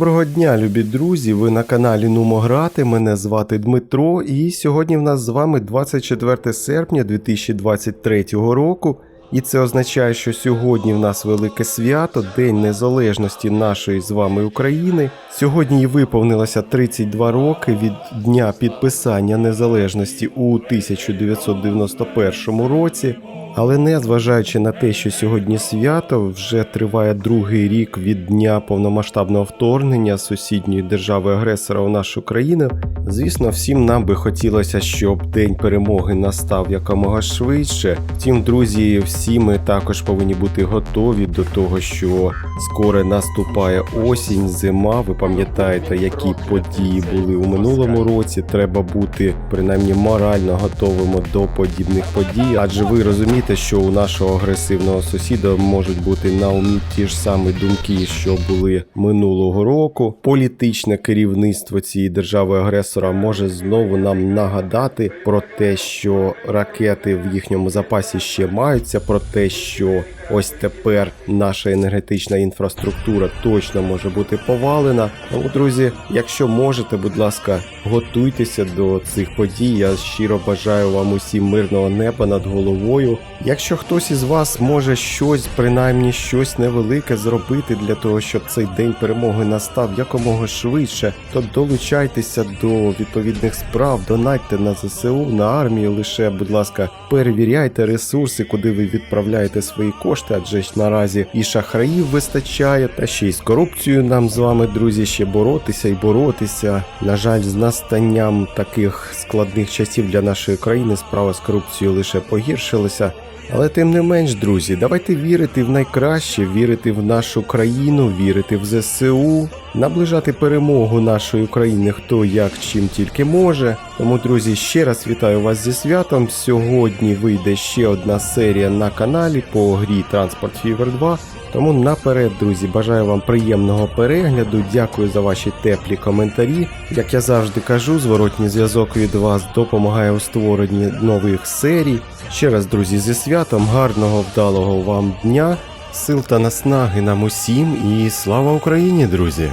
Доброго дня, любі друзі! Ви на каналі Нумо Грати. Мене звати Дмитро, і сьогодні в нас з вами 24 серпня 2023 року. І це означає, що сьогодні в нас велике свято, День Незалежності нашої з вами України. Сьогодні їй виповнилося 32 роки від дня підписання незалежності у 1991 році. Але не зважаючи на те, що сьогодні свято вже триває другий рік від дня повномасштабного вторгнення сусідньої держави-агресора у нашу країну, звісно, всім нам би хотілося, щоб день перемоги настав якомога швидше. Втім, друзі, всі ми також повинні бути готові до того, що скоро наступає осінь, зима. Ви пам'ятаєте, які події були у минулому році. Треба бути принаймні морально готовими до подібних подій, адже ви розумієте, що у нашого агресивного сусіда можуть бути на умі ті ж самі думки, що були минулого року. Політичне керівництво цієї держави-агресора може знову нам нагадати про те, що ракети в їхньому запасі ще маються, про те, що ось тепер наша енергетична інфраструктура точно може бути повалена. Тому, друзі, якщо можете, будь ласка, готуйтеся до цих подій. Я щиро бажаю вам усім мирного неба над головою. Якщо хтось із вас може щось, принаймні щось невелике зробити для того, щоб цей день перемоги настав якомога швидше, то долучайтеся до відповідних справ, донатьте на ЗСУ, на армію. Лише, будь ласка, перевіряйте ресурси, куди ви відправляєте свої кошти, адже ж наразі і шахраїв вистачає, та ще й з корупцією нам з вами, друзі, ще боротися і боротися. На жаль, з настанням таких складних часів для нашої країни справа з корупцією лише погіршилася. Але тим не менш, друзі, давайте вірити в найкраще, вірити в нашу країну, вірити в ЗСУ, наближати перемогу нашої країни хто як чим тільки може. Тому, друзі, ще раз вітаю вас зі святом. Сьогодні вийде ще одна серія на каналі по грі Transport Fever 2. Тому наперед, друзі, бажаю вам приємного перегляду. Дякую за ваші теплі коментарі. Як я завжди кажу, зворотній зв'язок від вас допомагає у створенні нових серій. Ще раз, друзі, зі святом, гарного вдалого вам дня, сил та наснаги нам усім. І слава Україні, друзі!